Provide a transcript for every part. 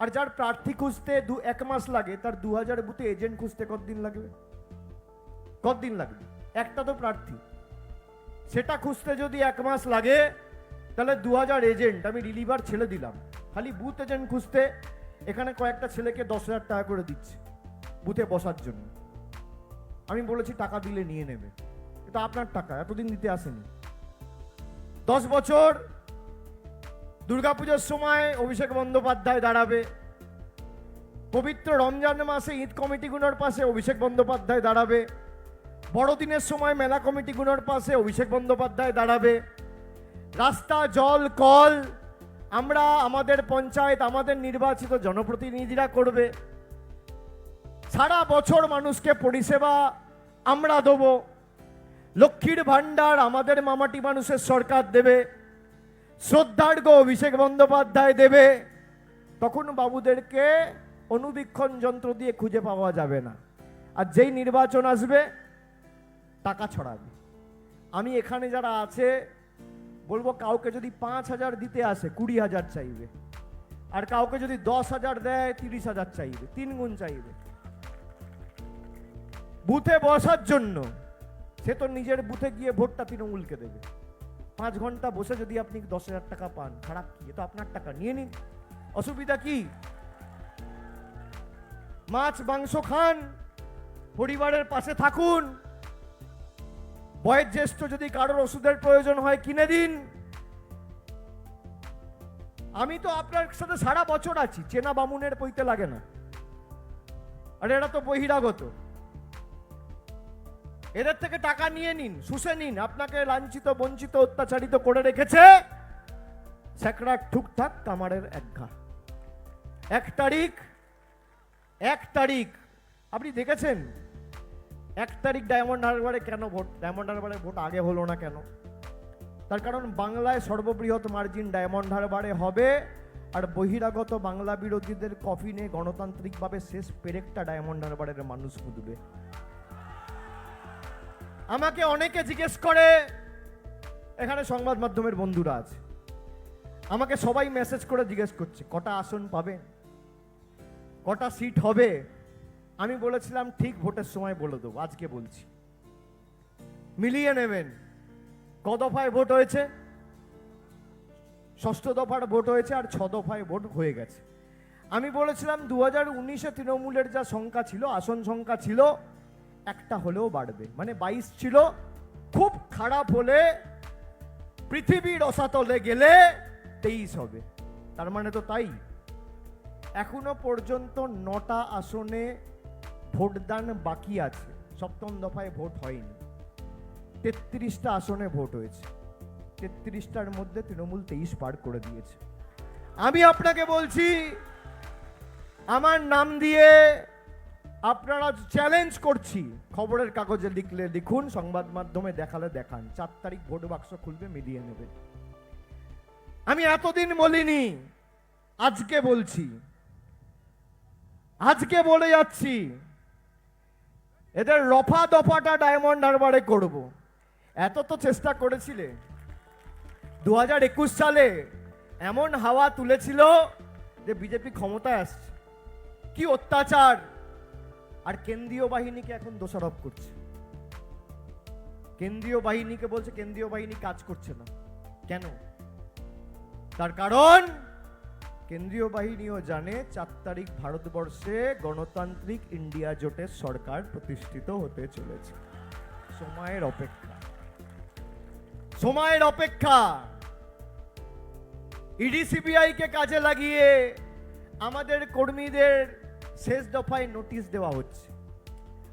আর যার প্রার্থী খুঁজতে দু এক মাস লাগে, তার দু হাজার বুথে এজেন্ট খুঁজতে কতদিন লাগবে? কতদিন লাগবে? একটা তো প্রার্থী। সেটা খুঁজতে যদি এক মাস লাগে, তাহলে দু হাজার এজেন্ট আমি রিলিভার ছেড়ে দিলাম। খালি বুথ এজেন্ট খুঁজতে, এখানে কয়েকটা ছেলেকে দশ হাজার টাকা করে দিচ্ছে, বুথে বসার জন্য। আমি বলেছি, টাকা দিলে নিয়ে নেবে। এটা আপনার টাকা, এতদিন দিতে আসেনি। দশ বছর দুর্গাপুজোর সময় অভিষেক বন্দ্যোপাধ্যায় দাঁড়াবে। পবিত্র রমজান মাসে ঈদ কমিটিগুলোর পাশে অভিষেক বন্দ্যোপাধ্যায় দাঁড়াবে। বড়দিনের সময় মেলা কমিটিগুলোর পাশে অভিষেক বন্দ্যোপাধ্যায় দাঁড়াবে। রাস্তা, জল, কল, আমরা, আমাদের পঞ্চায়েত, আমাদের নির্বাচিত জনপ্রতিনিধিরা করবে। সারা বছর মানুষকে পরিষেবা আমরা দেবো। লক্ষ্মীর ভাণ্ডার আমাদের মামাটি মানুষের সরকার দেবে। শ্রদ্ধার্ঘ অভিষেক বন্দ্যোপাধ্যায় দেবে, তখন বাবুদেরকে অনুবীক্ষণ যন্ত্র দিয়ে খুঁজে পাওয়া যাবে না। আর যেই নির্বাচন আসবে, টাকা ছড়াবে। আমি এখানে যারা আছে, বলব কাউকে যদি পাঁচ হাজার দিতে আসে, কুড়ি হাজার চাইবে। আর কাউকে যদি দশ হাজার দেয়, তিরিশ হাজার চাইবে, তিন গুণ চাইবে। বুথে বসার জন্য সে তো নিজের বুথে গিয়ে ভোটটা তৃণমূলকে দেবে। পাঁচ ঘণ্টা বসে যদি আপনি দশ হাজার টাকা পান খারাপ কি? তো আপনার টাকা, নিয়ে নিন। অসুবিধা কি? মাছ, মাংস খান, পরিবারের পাশে থাকুন। বয়োজ্যেষ্ঠ যদি কারোর ওষুধের প্রয়োজন হয়, কিনে দিন। আমি তো আপনার সাথে সারা বছর আছি, চেনা বামুনের পইতে লাগে না। আর এরা তো বহিরাগত। এদের থেকে টাকা নিয়ে নিন, শুষে নিন, আপনাকে লাঞ্ছিত, বঞ্চিত, অত্যাচারিত করে রেখেছে। স্যাকড়ার ঠুকঠাক কামারের একঘা এক তারিখ এক তারিখ। আপনি দেখেছেন? এক তারিখ ডায়মন্ড হারবারে কেন ভোট? ডায়মন্ড হারবারে ভোট আগে হলো না কেন? তার কারণ বাংলায় সর্ববৃহৎ মার্জিন ডায়মন্ড হারবারে হবে, আর বহিরাগত বাংলা বিরোধীদের কফিনে গণতান্ত্রিকভাবে শেষ পেরেকটা ডায়মন্ড হারবারের মানুষ বুঝবে আমাকে অনেকে জিজ্ঞেস করে, এখানে সংবাদ মাধ্যমের বন্ধুরা আছে। আমাকে সবাই মেসেজ করে জিজ্ঞেস করছে, কটা আসন পাবেন কটা সিট হবে? আমি বলেছিলাম, ঠিক ভোটের সময় বলে দেবো, আজকে বলছি। মিলিয়ে নেবেন। ক দফায় ভোট হয়েছে? ষষ্ঠ দফার ভোট হয়েছে আর ছ দফায় ভোট হয়ে গেছে। আমি বলেছিলাম দু হাজার উনিশে তৃণমূলের যা সংখ্যা ছিল, আসন সংখ্যা ছিল একটা হলেও বাড়বে। মানে বাইশ ছিল, খুব খারাপ হলে পৃথিবীর অসাতলে গেলে তেইশ হবে। তার মানে তো তাই। এখনও পর্যন্ত নটা আসনে ভোটদান বাকি আছে। সপ্তম দফায় ভোট হয়নি। তেত্রিশটা আসনে ভোট হয়েছে। তেত্রিশটার মধ্যে তৃণমূল তেইশ পার করে দিয়েছে। আমি আপনাকে বলছি, আমার নাম দিয়ে আপনারা চ্যালেঞ্জ করছি, খবরের কাগজে লিখলে লিখুন, সংবাদ মাধ্যমে দেখালে দেখান। চার তারিখ ভোট বাক্স খুলবে, মিলিয়ে নেবে। আমি এতদিন বলিনি, আজকে বলছি। আজকে বলে যাচ্ছি, এদের রফা দফাটা ডায়মন্ড হারবারে করব। এত তো চেষ্টা করেছিলে। দু হাজার একুশ সালে এমন হাওয়া তুলেছিল যে বিজেপি ক্ষমতায় আসছে। কি অত্যাচার! আর কেন্দ্রীয় বাহিনীকে এখন দোষারোপ করছে। কেন্দ্রীয় বাহিনীকে বলছে, কেন্দ্রীয় বাহিনী কাজ করছে না। কেন? তার কারণ, কেন্দ্রীয় বাহিনীও জানে চার তারিখ ভারতবর্ষে গণতান্ত্রিক ইন্ডিয়া জোটের সরকার প্রতিষ্ঠিত হতে চলেছে। সময়ের অপেক্ষা। সময়ের অপেক্ষা। ইডি, সিবিআই কে কাজে লাগিয়ে আমাদের কর্মীদের শেষ দফায় নোটিশ দেওয়া হচ্ছে।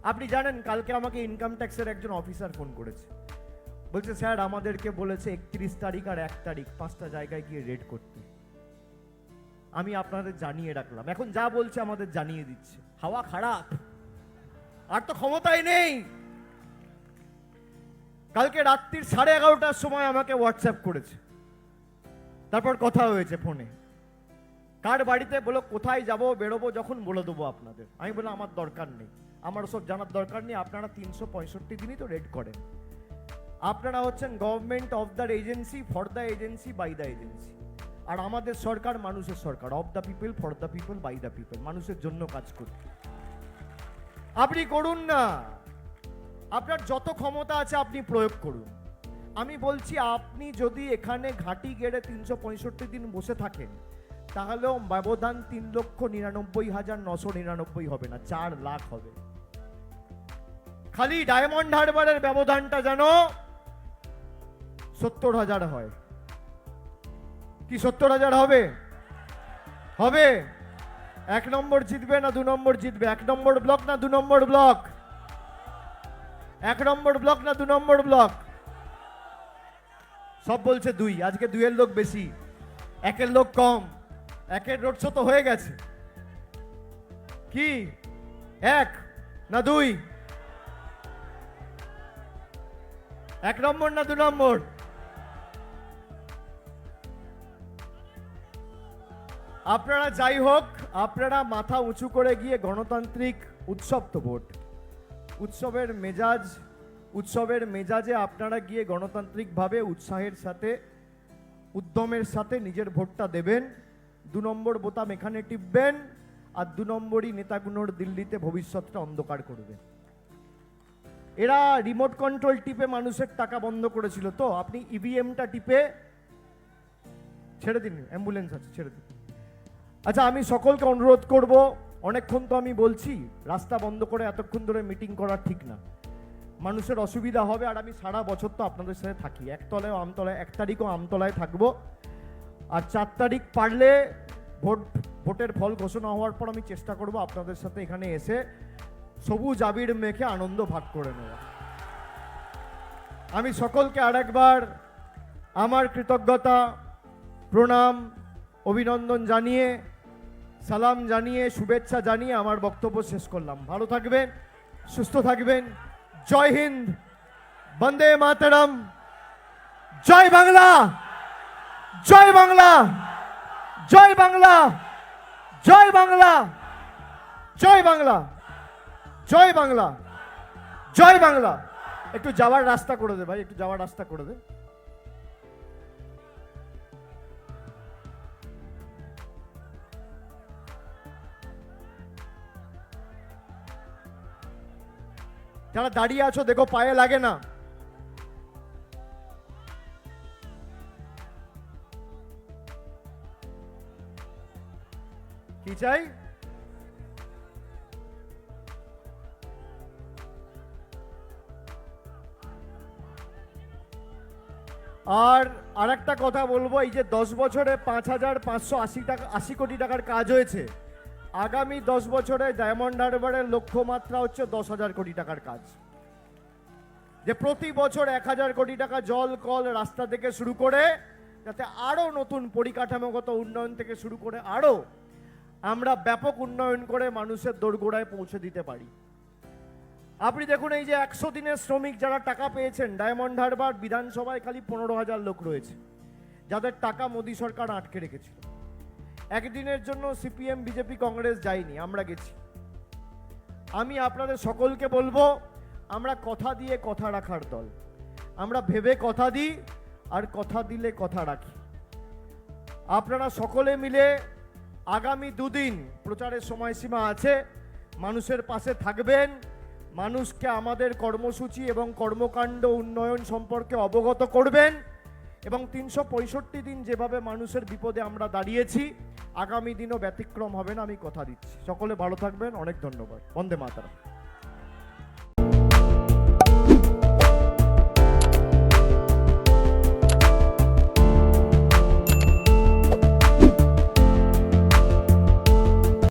আপনি জানেন, কালকে আমাকে ইনকাম ট্যাক্সের একজন অফিসার ফোন করেছে। বলছে, স্যার, আমাদেরকে বলেছে একত্রিশ তারিখ আর এক তারিখ, পাঁচটা জায়গায় গিয়ে রেড করতে। আমি আপনাদের জানিয়ে রাখলাম। এখন যা বলছে আমাদের জানিয়ে দিচ্ছে। হাওয়া খারাপ। আর তো ক্ষমতাই নেই। কালকে রাত্রির সাড়ে এগারোটার সময় আমাকে হোয়াটসঅ্যাপ করেছে। তারপর কথা হয়েছে ফোনে কার বাড়িতে বলো, কোথায় যাব, বেরোবো, যখন বলে দেবো আপনাদের। আমি বললাম, আমার দরকার নেই। আমার ওসব জানার দরকার নেই, আপনারা তিনশো পঁয়ষট্টি দিনই তো রেড করেন। আপনারা হচ্ছেন government of the agency for the agency by the agency আর আমাদের সরকার মানুষের সরকার of the people for the people by the people মানুষের জন্য কাজ করি। আপনি করুন না। আপনার যত ক্ষমতা আছে, আপনি প্রয়োগ করুন। আমি বলছি, আপনি যদি এখানে ঘাঁটি গেড়ে তিনশো পঁয়ষট্টি দিন বসে থাকেন তাহলেও ব্যবধান তিন লক্ষ নিরানব্বই হাজার নশো নিরানব্বই হবে না, চার লাখ হবে। খালি ডায়মন্ড হারবারের ব্যবধানটা যেন সত্তর হাজার হয়। কি সত্তর হাজার হবে? হবে। এক নম্বর জিতবে না দু নম্বর জিতবে? এক নম্বর ব্লক না দু নম্বর ব্লক? এক নম্বর ব্লক না দু নম্বর ব্লক? সব বলছে দুই, আজকে দুইয়ের লোক বেশি, একের লোক কম। একের রোড শো তো হয়ে গেছে। কি? এক না দুই? এক নম্বর না দু নম্বর? আপনারা যাই হোক, আপনারা মাথা উঁচু করে গিয়ে গণতান্ত্রিক উৎসব তো ভোট উৎসবের মেজাজ, উৎসবের মেজাজে আপনারা গিয়ে গণতান্ত্রিকভাবে উৎসাহের সাথে, উদ্যমের সাথে নিজের ভোটটা দেবেন। দু নম্বর বোতাম এখানে টিপবেন আর দু নম্বরই নেতাগুলোর দিল্লিতে ভবিষ্যৎটা অন্ধকার করবে। এরা রিমোট কন্ট্রোল টিপে মানুষের টাকা বন্ধ করেছিল। তো আপনি ইভিএমটা টিপে ছেড়ে দিন অ্যাম্বুলেন্স আছে, ছেড়ে দিন। আচ্ছা আমি সকলকে অনুরোধ করব, অনেকক্ষণ তো আমি বলছি, রাস্তা বন্ধ করে এতক্ষণ ধরে মিটিং করা ঠিক না। মানুষের অসুবিধা হবে আর আমি সারা বছর তো আপনাদের সাথে থাকি। একতলায় আমতলায়, এক তারিখও আমতলায় থাকব। আর চার তারিখ পারলে ভোট, ভোটের ফল ঘোষণা হওয়ার পর আমি চেষ্টা করব আপনাদের সাথে এখানে এসে সবুজ আবির মেখে আনন্দ ভাগ করে নেওয়া। আমি সকলকে আরেকবার আমার কৃতজ্ঞতা, প্রণাম, অভিনন্দন জানিয়ে, সালাম জানিয়ে, শুভেচ্ছা জানিয়ে আমার বক্তব্য শেষ করলাম। ভালো থাকবেন, সুস্থ থাকবেন। জয় হিন্দ, বন্দে মাতরম। জয় বাংলা! জয় বাংলা জয় বাংলা জয় বাংলা জয় বাংলা জয় বাংলা জয় বাংলা। একটু যাওয়ার রাস্তা করে দে ভাই, একটু যাওয়ার রাস্তা করে দে। যারা দাঁড়িয়ে আছো, দেখো, পায়ে লাগে না। চাই। আর আরেকটা কথা বলব, এই যে দশ বছরে পাঁচ হাজার পাঁচশো আশি টাকা, আশি কোটি টাকার কাজ হয়েছে, আগামী দশ বছরে ডায়মন্ড হারবারের লক্ষ্যমাত্রা হচ্ছে দশ হাজার কোটি টাকার কাজ। যে প্রতি বছর এক হাজার কোটি টাকা জল, কল রাস্তা থেকে শুরু করে, যাতে আরও নতুন পরিকাঠামোগত উন্নয়ন থেকে শুরু করে আরও আমরা ব্যাপক উন্নয়ন করে মানুষের দোরগোড়ায় পৌঁছে দিতে পারি। আপনি দেখুন এই যে একশো দিনের শ্রমিক যারা টাকা পেয়েছেন, ডায়মন্ড হারবার বিধানসভায় খালি পনেরো হাজার লোক রয়েছে, যাদের টাকা মোদী সরকার আটকে রেখেছিল। একদিনের জন্য সিপিএম, বিজেপি, কংগ্রেস যায়নি, আমরা গেছি। আমি আপনাদের সকলকে বলব, আমরা কথা দিয়ে কথা রাখার দল। আমরা ভেবে কথা দিই, আর কথা দিলে কথা রাখি। আপনারা সকলে মিলে আগামী দুদিন প্রচারের সময়সীমা আছে, মানুষের পাশে থাকবেন, মানুষকে আমাদের কর্মসূচি এবং কর্মকাণ্ড উন্নয়ন সম্পর্কে অবগত করবেন এবং তিনশো পঁয়ষট্টি দিন যেভাবে মানুষের বিপদে আমরা দাঁড়িয়েছি, আগামী দিনও ব্যতিক্রম হবে না আমি কথা দিচ্ছি। সকলে ভালো থাকবেন, অনেক ধন্যবাদ। বন্দে মাতারা